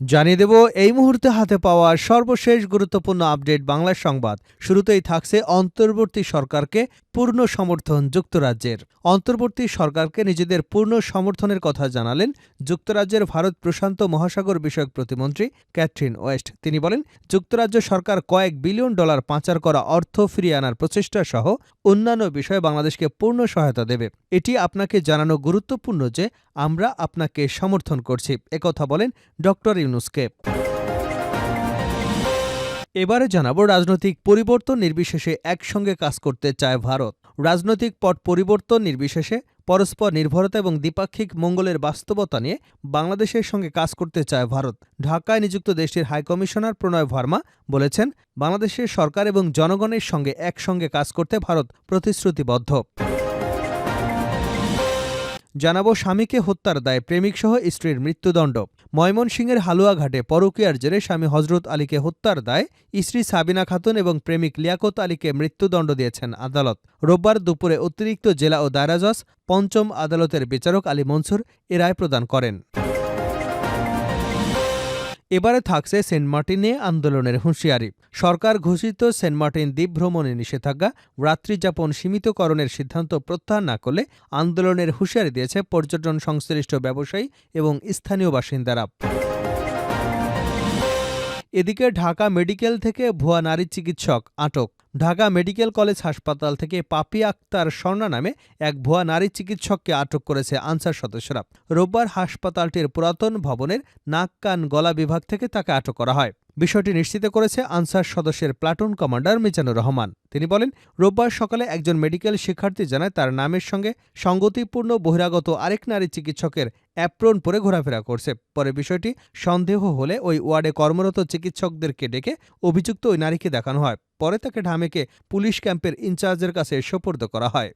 জানিয়ে দেব, এই মুহূর্তে হাতে পাওয়া সর্বশেষ গুরুত্বপূর্ণ আপডেট বাংলা সংবাদ। শুরুতেই থাকছে অন্তর্বর্তী সরকারকে পূর্ণ সমর্থন যুক্তরাজ্যের। অন্তর্বর্তী সরকারকে নিজেদের পূর্ণ সমর্থনের কথা জানালেন যুক্তরাজ্যের ভারত প্রশান্ত মহাসাগর বিষয়ক প্রতিমন্ত্রী ক্যাথরিন ওয়েস্ট। তিনি বলেন, যুক্তরাজ্য সরকার কয়েক বিলিয়ন ডলার পাচার করা অর্থ ফিরিয়ে আনার প্রচেষ্টা সহ অন্যান্য বিষয়ে বাংলাদেশকে পূর্ণ সহায়তা দেবে। এটি আপনাকে জানানো গুরুত্বপূর্ণ যে আমরা আপনাকে সমর্থন করছি। একথা বলেন ডক্টর ইউনুসকে। এবারে জানাব রাজনৈতিক পরিবর্তন নির্বিশেষে একসঙ্গে কাজ করতে চায় ভারত। রাজনৈতিক পট পরিবর্তন নির্বিশেষে পরস্পর নির্ভরতা এবং দ্বিপাক্ষিক মঙ্গলের বাস্তবতা নিয়ে বাংলাদেশের সঙ্গে কাজ করতে চায় ভারত। ঢাকায় নিযুক্ত দেশটির হাইকমিশনার প্রণয় ভার্মা বলেছেন, বাংলাদেশের সরকার এবং জনগণের সঙ্গে একসঙ্গে কাজ করতে ভারত প্রতিশ্রুতিবদ্ধ। জানাব স্বামীকে হত্যার দায়ে প্রেমিকসহ স্ত্রীর মৃত্যুদণ্ড। ময়মনসিংহের হালুয়াঘাটে পরকীয়ার জেরে স্বামী হজরত আলীকে হত্যার দায় স্ত্রী সাবিনা খাতুন এবং প্রেমিক লিয়াকত আলীকে মৃত্যুদণ্ড দিয়েছেন আদালত। রোববার দুপুরে অতিরিক্ত জেলা ও দায়রা জজ পঞ্চম আদালতের বিচারক আলী মনসুর এ রায় প্রদান করেন। এবারে থাকছে সেন্ট মার্টিনে আন্দোলনের হুঁশিয়ারি। সরকার ঘোষিত সেন্ট মার্টিন দ্বীপ ভ্রমণে নিষেধাজ্ঞা, রাত্রিযাপন সীমিতকরণের সিদ্ধান্ত প্রত্যাহার না করলে আন্দোলনের হুঁশিয়ারি দিয়েছে পর্যটন সংশ্লিষ্ট ব্যবসায়ী এবং স্থানীয় বাসিন্দারা। এদিকে ঢাকা মেডিকেল থেকে ভুয়া নারী চিকিৎসক আটক। ঢাকা মেডিকেল কলেজ হাসপাতাল থেকে পাপি আক্তার স্বর্ণা নামে এক ভুয়া নারী চিকিৎসককে আটক করেছে আনসার সদস্যরা। রোববার হাসপাতালটির পুরাতন ভবনের নাক, কান, গলা বিভাগ থেকে তাকে আটক করা হয়। বিষয়টি নিশ্চিত করেছে আনসার সদস্যের প্লাটুন কমান্ডার মিজানুর রহমান। তিনি বলেন, রোববার সকালে একজন মেডিকেল শিক্ষার্থী জানায় তার নামের সঙ্গে সঙ্গতিপূর্ণ বহিরাগত আরেক নারী চিকিৎসকের অ্যাপ্রন পরে ঘোরাফেরা করছে। পরে বিষয়টি সন্দেহ হলে ওই ওয়ার্ডে কর্মরত চিকিৎসকদেরকে ডেকে অভিযুক্ত ওই নারীকে দেখানো হয়। পরে তাকে ঢামেকে পুলিশ ক্যাম্পের ইনচার্জের কাছে সোপর্দ করা হয়।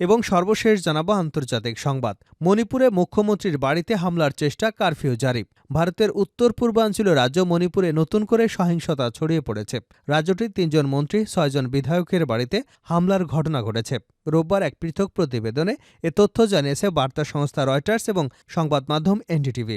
এবং সর্বশেষ জানাব আন্তর্জাতিক সংবাদ। মণিপুরে মুখ্যমন্ত্রীর বাড়িতে হামলার চেষ্টা কারফিউ জারি। ভারতের উত্তর পূর্বাঞ্চলীয় রাজ্য মণিপুরে নতুন করে সহিংসতা ছড়িয়ে পড়েছে। রাজ্যটির তিনজন মন্ত্রী, ছয়জন বিধায়কের বাড়িতে হামলার ঘটনা ঘটেছে। রোববার এক পৃথক প্রতিবেদনে এ তথ্য জানিয়েছে বার্তা সংস্থা রয়টার্স এবং সংবাদ মাধ্যম এনডিটিভি।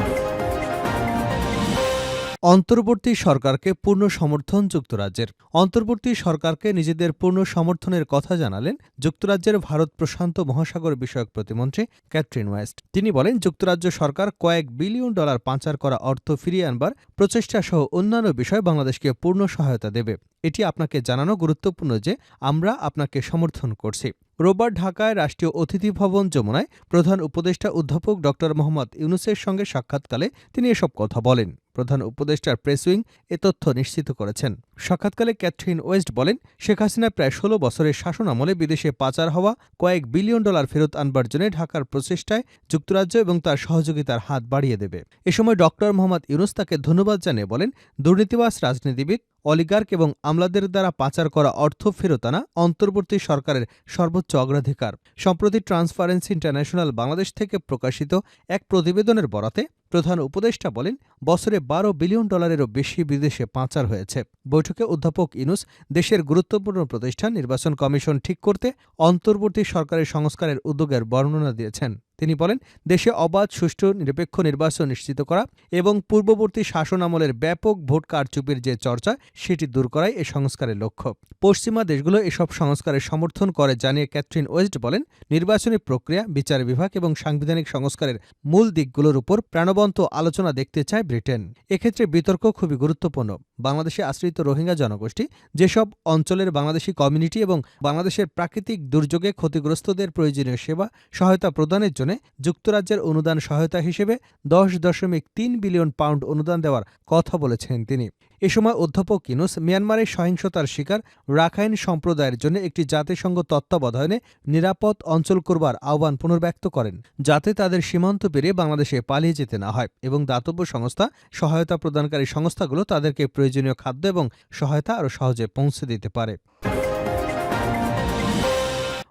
অন্তর্বর্তী সরকারকে পূর্ণ সমর্থন যুক্তরাজ্যের। অন্তর্বর্তী সরকারকে নিজেদের পূর্ণ সমর্থনের কথা জানালেন যুক্তরাজ্যের ভারত প্রশান্ত মহাসাগর বিষয়ক প্রতিমন্ত্রী ক্যাথরিন ওয়েস্ট। তিনি বলেন, যুক্তরাজ্য সরকার কয়েক বিলিয়ন ডলার পাচার করা অর্থ ফিরিয়ে আনবার প্রচেষ্টা সহ অন্যান্য বিষয়ে বাংলাদেশকে পূর্ণ সহায়তা দেবে। এটি আপনাকে জানানো গুরুত্বপূর্ণ যে আমরা আপনাকে সমর্থন করছি। রোববার ঢাকায় রাষ্ট্রীয় অতিথি ভবন যমুনায় প্রধান উপদেষ্টা অধ্যাপক ড. মোহাম্মদ ইউনুসের সঙ্গে সাক্ষাৎকালে তিনি এসব কথা বলেন। প্রধান উপদেষ্টার প্রেস উইং এ তথ্য নিশ্চিত করেছেন। সাক্ষাৎকালে ক্যাথরিন ওয়েস্ট বলেন, শেখ হাসিনা প্রায় ষোলো বছরের শাসন আমলে বিদেশে পাচার হওয়া কয়েক বিলিয়ন ডলার ফেরত আনবার জন্য ঢাকার প্রচেষ্টায় যুক্তরাজ্য এবং তার সহযোগিতার হাত বাড়িয়ে দেবে। এ সময় ড. মোহাম্মদ ইউনুস তাকে ধন্যবাদ জানিয়ে বলেন দুর্নীতিবাস রাজনীতিবিদ অলিগার্ক এবং আমলাদের দ্বারা পাচার করা অর্থ ফেরত আনা অন্তর্বর্তী সরকারের সর্বোচ্চ অগ্রাধিকার। সম্প্রতি ট্রান্সপারেন্সি ইন্টারন্যাশনাল বাংলাদেশ থেকে প্রকাশিত এক প্রতিবেদনের বরাতে প্রধান উপদেষ্টা বলেন, বছরে বারো বিলিয়ন ডলারেরও বেশি বিদেশে পাচার হয়েছে। বৈঠকে অধ্যাপক ইনুস দেশের গুরুত্বপূর্ণ প্রতিষ্ঠান নির্বাচন কমিশন ঠিক করতে অন্তর্বর্তী সরকারের সংস্কারের উদ্যোগের বর্ণনা দিয়েছেন। তিনি বলেন, দেশে অবাধ, সুষ্ঠু, নিরপেক্ষ নির্বাচন নিশ্চিত করা এবং পূর্ববর্তী শাসন আমলের ব্যাপক ভোট কারচুপির যে চর্চা, সেটি দূর করাই এ সংস্কারের লক্ষ্য। পশ্চিমা দেশগুলো এসব সংস্কারের সমর্থন করে, জানিয়ে ক্যাথরিন ওয়েস্ট বলেন, নির্বাচনী প্রক্রিয়া, বিচার বিভাগ এবং সাংবিধানিক সংস্কারের মূল দিকগুলোর উপর প্রাণবন্ত আলোচনা দেখতে চায় ব্রিটেন। এক্ষেত্রে বিতর্ক খুবই গুরুত্বপূর্ণ। বাংলাদেশে আশ্রিত রোহিঙ্গা জনগোষ্ঠী, যেসব অঞ্চলের বাংলাদেশি কমিউনিটি এবং বাংলাদেশের প্রাকৃতিক দুর্যোগে ক্ষতিগ্রস্তদের প্রয়োজনীয় সেবা সহায়তা প্রদানের জন্য নির্মাণায়নে যুক্তরাজ্যের অনুদান সহায়তা হিসেবে দশ দশমিক তিন বিলিয়ন পাউন্ড অনুদান দেওয়ার কথা বলেছেন তিনি। এ সময় অধ্যাপক কিনুস মিয়ানমারের সহিংসতার শিকার রাখাইন সম্প্রদায়ের জন্য একটি জাতিসংঘ তত্ত্বাবধানে নিরাপদ অঞ্চল করবার আহ্বান পুনর্ব্যক্ত করেন, যাতে তাদের সীমান্ত পেরিয়ে বাংলাদেশে পালিয়ে যেতে না হয় এবং দাতব্য সংস্থা, সহায়তা প্রদানকারী সংস্থাগুলো তাদেরকে প্রয়োজনীয় খাদ্য এবং সহায়তা আরও সহজে পৌঁছে দিতে পারে।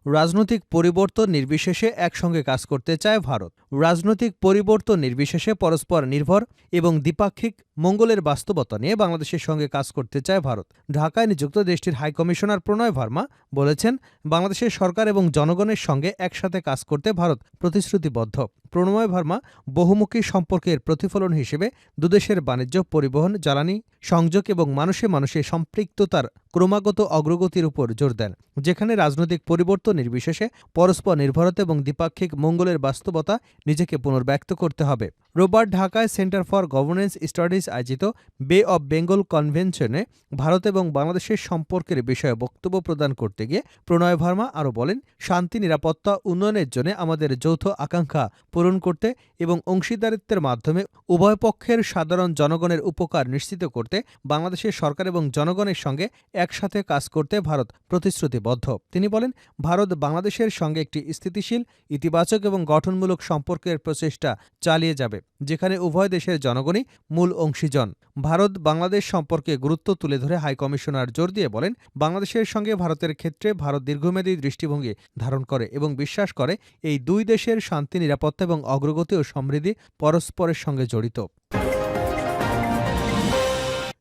রাজনৈতিক পরিবর্তন নির্বিশেষে একসঙ্গে কাজ করতে চায় ভারত। রাজনৈতিক পরিবর্তন নির্বিশেষে পরস্পর নির্ভর এবং দ্বিপাক্ষিক মঙ্গলের বাস্তবতা নিয়ে বাংলাদেশের সঙ্গে কাজ করতে চায় ভারত। ঢাকায় নিযুক্ত দেশটির হাইকমিশনার প্রণয় ভার্মা বলেছেন, বাংলাদেশের সরকার এবং জনগণের সঙ্গে একসাথে কাজ করতে ভারত প্রতিশ্রুতিবদ্ধ। প্রণয় ভার্মা বহুমুখী সম্পর্কের প্রতিফলন হিসেবে দুদেশের বাণিজ্য, পরিবহন, জ্বালানি, সংযোগ এবং মানুষে মানুষে সম্পৃক্ততার ক্রমাগত অগ্রগতির উপর জোর দেন, যেখানে রাজনৈতিক পরিবর্তন নির্বিশেষে পরস্পর নির্ভরতা এবং দ্বিপাক্ষিক মঙ্গলের বাস্তবতা নিজেকে পুনর্ব্যক্ত করতে হবে। রোববার ঢাকায় সেন্টার ফর গভর্নেন্স স্টাডিজ আয়োজিত বে অব বেঙ্গল কনভেনশনে ভারত এবং বাংলাদেশের সম্পর্কের বিষয়ে বক্তব্য প্রদান করতে গিয়ে প্রণয় ভার্মা আরও বলেন, শান্তি, নিরাপত্তা, উন্নয়নের জন্য আমাদের যৌথ আকাঙ্ক্ষা পূরণ করতে এবং অংশীদারিত্বের মাধ্যমে উভয় পক্ষের সাধারণ জনগণের উপকার নিশ্চিত করতে বাংলাদেশের সরকার এবং জনগণের সঙ্গে একসাথে কাজ করতে ভারত প্রতিশ্রুতিবদ্ধ। তিনি বলেন, ভারত বাংলাদেশের সঙ্গে একটি স্থিতিশীল, ইতিবাচক এবং গঠনমূলক সম্পর্কের প্রচেষ্টা চালিয়ে যাবে, যেখানে উভয় দেশের জনগণই মূল অংশীজন। ভারত বাংলাদেশ সম্পর্কে গুরুত্ব তুলে ধরে হাইকমিশনার জোর দিয়ে বলেন, বাংলাদেশের সঙ্গে ভারতের ক্ষেত্রে ভারত দীর্ঘমেয়াদী দৃষ্টিভঙ্গি ধারণ করে এবং বিশ্বাস করে এই দুই দেশের শান্তি, নিরাপত্তা এবং অগ্রগতি ও সমৃদ্ধি পরস্পরের সঙ্গে জড়িত।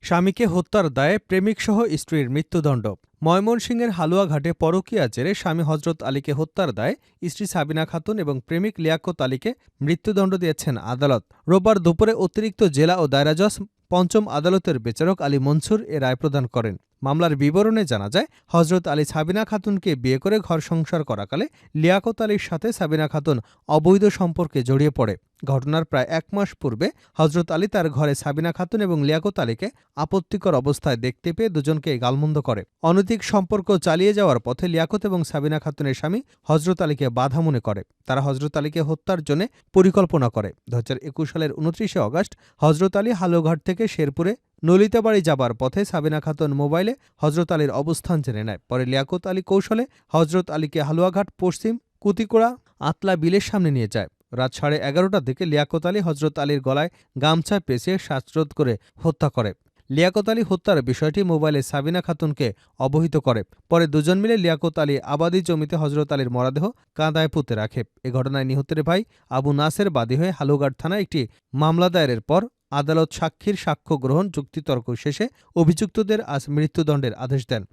স্বামীকে হত্যার দায়ে প্রেমিকসহ স্ত্রীর মৃত্যুদণ্ড। ময়মনসিংহের হালুয়াঘাটে পরকীয়া জেরে স্বামী হজরত আলীকে হত্যার দায়ে স্ত্রী সাবিনা খাতুন এবং প্রেমিক লিয়াকত আলীকে মৃত্যুদণ্ড দিয়েছেন আদালত। রোববার দুপুরে অতিরিক্ত জেলা ও দায়রাজস পঞ্চম আদালতের বিচারক আলী মনসুর এ রায় প্রদান করেন। মামলার বিবরণে জানা যায় হজরত আলী সাবিনা খাতুনকে বিয়ে করে ঘর সংসার করাকালে লিয়াকত আলীর সাথে সাবিনা খাতুন অবৈধ সম্পর্কে জড়িয়ে পড়ে। ঘটনার প্রায় এক মাস পূর্বে হজরত আলী তার ঘরে সাবিনা খাতুন এবং লিয়াকত আলীকে আপত্তিকর অবস্থায় দেখতে পেয়ে দুজনকে গালমন্দ করে। অনৈতিক সম্পর্ক চালিয়ে যাওয়ার পথে লিয়াকত এবং সাবিনা খাতুনের স্বামী হজরত আলীকে বাধা মনে করে। তারা হজরত আলীকে হত্যার জন্য পরিকল্পনা করে। দু হাজার একুশ সালের উনত্রিশে অগস্ট হজরত আলী হালুঘাট থেকে শেরপুরে নলিতাবাড়ি যাবার পথে সাবিনা খাতুন মোবাইলে হজরত আলীর অবস্থান জেনে নেয়। পরে লিয়াকত আলী কৌশলে হজরত আলীকে হালুয়াঘাট, পশ্চিম কুতিকোড়া, আতলা বিলের সামনে নিয়ে যায়। রাত সাড়ে এগারোটার দিকে লিয়াকত আলী হজরত আলীর গলায় গামছা পেঁচিয়ে শ্বাসরোধ করে হত্যা করে। লিয়াকত আলী হত্যার বিষয়টি মোবাইলে সাবিনা খাতুনকে অবহিত করে। পরে দুজন মিলে লিয়াকত আলী আবাদি জমিতে হজরত আলীর মরাদেহ কাঁদায় পুঁতে রাখে। এ ঘটনায় নিহতের ভাই আবু নাসের বাদী হয়ে হালুঘাট থানায় একটি মামলা দায়েরের পর আদালত সাক্ষীর সাক্ষ্য গ্রহণ, যুক্তিতর্ক শেষে অভিযুক্তদের আজ মৃত্যুদণ্ডের আদেশ দেন।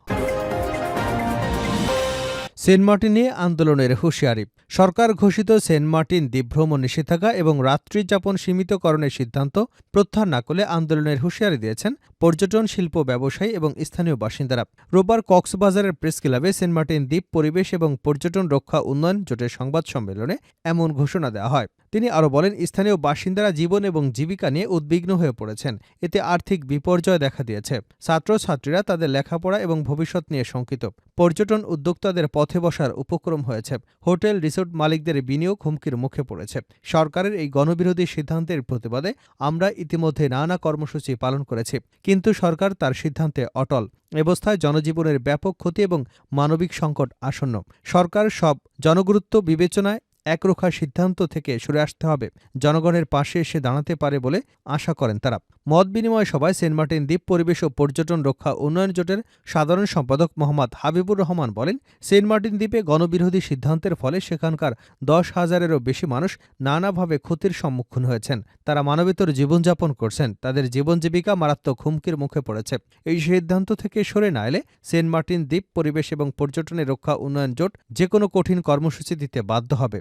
সেন্ট মার্টিন আন্দোলনের হুঁশিয়ারি। সরকার ঘোষিত সেন্ট মার্টিন দ্বীপভ্রমণ নিষেধাজ্ঞা এবং রাত্রিযাপন সীমিতকরণের সিদ্ধান্ত প্রত্যাহার না করলে আন্দোলনের হুঁশিয়ারি দিয়েছেন পর্যটন, শিল্প, ব্যবসায়ী এবং স্থানীয় বাসিন্দারা। রোববার কক্সবাজারের প্রেস ক্লাবে সেন্ট মার্টিন দ্বীপ পরিবেশ এবং পর্যটন রক্ষা উন্নয়ন জোটের সংবাদ সম্মেলনে এমন ঘোষণা দেওয়া হয়। তিনি আরও বলেন, স্থানীয় বাসিন্দারা জীবন এবং জীবিকা নিয়ে উদ্বিগ্ন হয়ে পড়েছেন। এতে আর্থিক বিপর্যয় দেখা দিয়েছে। ছাত্রছাত্রীরা তাদের লেখাপড়া এবং ভবিষ্যৎ নিয়ে শঙ্কিত। পর্যটন উদ্যোক্তাদের পথে বসার উপক্রম হয়েছে। হোটেল রিসোর্ট মালিকদের বিনিয়োগ হুমকির মুখে পড়েছে। সরকারের এই গণবিরোধী সিদ্ধান্তের প্রতিবাদে আমরা ইতিমধ্যে নানা কর্মসূচি পালন করেছি, কিন্তু সরকার তার সিদ্ধান্তে অটল। অবস্থায় জনজীবনের ব্যাপক ক্ষতি এবং মানবিক সংকট আসন্ন। সরকার সব জনগুরুত্ব বিবেচনায় একরোখা সিদ্ধান্ত থেকে সরে আসতে হবে। জনগণের পাশে এসে দাঁড়াতে পারে বলে আশা করেন তারা। মত বিনিময় সভায় সেন্ট মার্টিন দ্বীপ পরিবেশ ও পর্যটন রক্ষা উন্নয়ন জোটের সাধারণ সম্পাদক মোহাম্মদ হাবিবুর রহমান বলেন, সেন্ট মার্টিন দ্বীপে গণবিরোধী সিদ্ধান্তের ফলে সেখানকার দশ হাজারেরও বেশি মানুষ নানাভাবে ক্ষতির সম্মুখীন হয়েছেন। তারা মানবেতর জীবনযাপন করছেন। তাদের জীবন জীবিকা মারাত্মক হুমকির মুখে পড়েছে। এই সিদ্ধান্ত থেকে সরে না এলে সেন্ট মার্টিন দ্বীপ পরিবেশ এবং পর্যটনের রক্ষা উন্নয়ন জোট যে কোনো কঠিন কর্মসূচি দিতে বাধ্য হবে।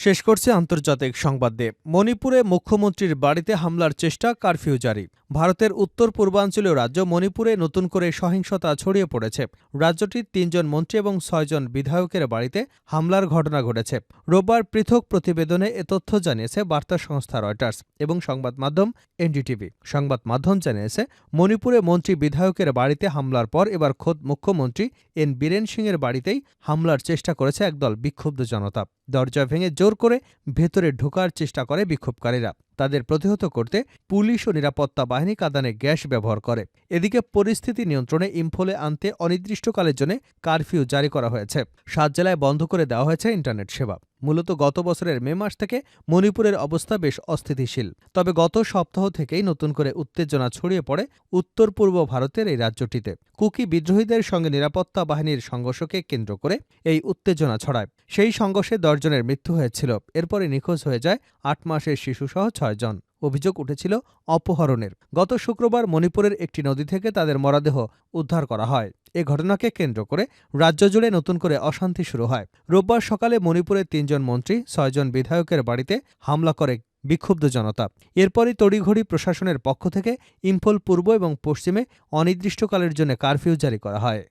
শেষ করছে আন্তর্জাতিক সংবাদ দিয়ে। মণিপুরে মুখ্যমন্ত্রীর বাড়িতে হামলার চেষ্টা কারফিউ জারি। ভারতের উত্তর পূর্বাঞ্চলীয় রাজ্য মণিপুরে নতুন করে সহিংসতা ছড়িয়ে পড়েছে। রাজ্যটির তিনজন মন্ত্রী এবং ছয়জন বিধায়কের বাড়িতে হামলার ঘটনা ঘটেছে। রোববার পৃথক প্রতিবেদনে এ তথ্য জানিয়েছে বার্তা সংস্থা রয়টার্স এবং সংবাদ মাধ্যম এনডিটিভি। সংবাদ মাধ্যম জানিয়েছে, মণিপুরে মন্ত্রী বিধায়কের বাড়িতে হামলার পর এবার খোদ মুখ্যমন্ত্রী এন বীরেন সিংয়ের বাড়িতেই হামলার চেষ্টা করেছে একদল বিক্ষুব্ধ জনতা। দরজা ভেঙে জোর করে ভেতরে ঢোকার চেষ্টা করে বিক্ষোভকারীরা। তাদের প্রতিহত করতে পুলিশ ও নিরাপত্তা বাহিনী কাদানে গ্যাস ব্যবহার করে। এদিকে পরিস্থিতি নিয়ন্ত্রণে ইম্ফলে আনতে অনির্দিষ্টকালের জন্য কারফিউ জারি করা হয়েছে। সাত জেলায় বন্ধ করে দেওয়া হয়েছে ইন্টারনেট সেবা। মূলত গত বছরের মে মাস থেকে মণিপুরের অবস্থা বেশ অস্থিতিশীল। তবে গত সপ্তাহ থেকেই নতুন করে উত্তেজনা ছড়িয়ে পড়ে উত্তর পূর্ব ভারতের এই রাজ্যটিতে। কুকি বিদ্রোহীদের সঙ্গে নিরাপত্তা বাহিনীর সংঘর্ষকে কেন্দ্র করে এই উত্তেজনা ছড়ায়। সেই সংঘর্ষে দশজনের মৃত্যু হয়েছিল। এরপরে নিখোঁজ হয়ে যায় আট মাসের শিশুসহ ছয়জন। অভিযোগ উঠেছিল অপহরণের। গত শুক্রবার মণিপুরের একটি নদী থেকে তাদের মরদেহ উদ্ধার করা হয়। এ ঘটনাকে কেন্দ্র করে রাজ্য জুড়ে নতুন করে অশান্তি শুরু হয়। রোববার সকালে মণিপুরের তিনজন মন্ত্রী, ছয়জন বিধায়কের বাড়িতে হামলা করে বিক্ষুব্ধ জনতা। এরপরই তড়িঘড়ি প্রশাসনের পক্ষ থেকে ইম্ফল পূর্ব এবং পশ্চিমে অনির্দিষ্টকালের জন্য কারফিউ জারি করা হয়।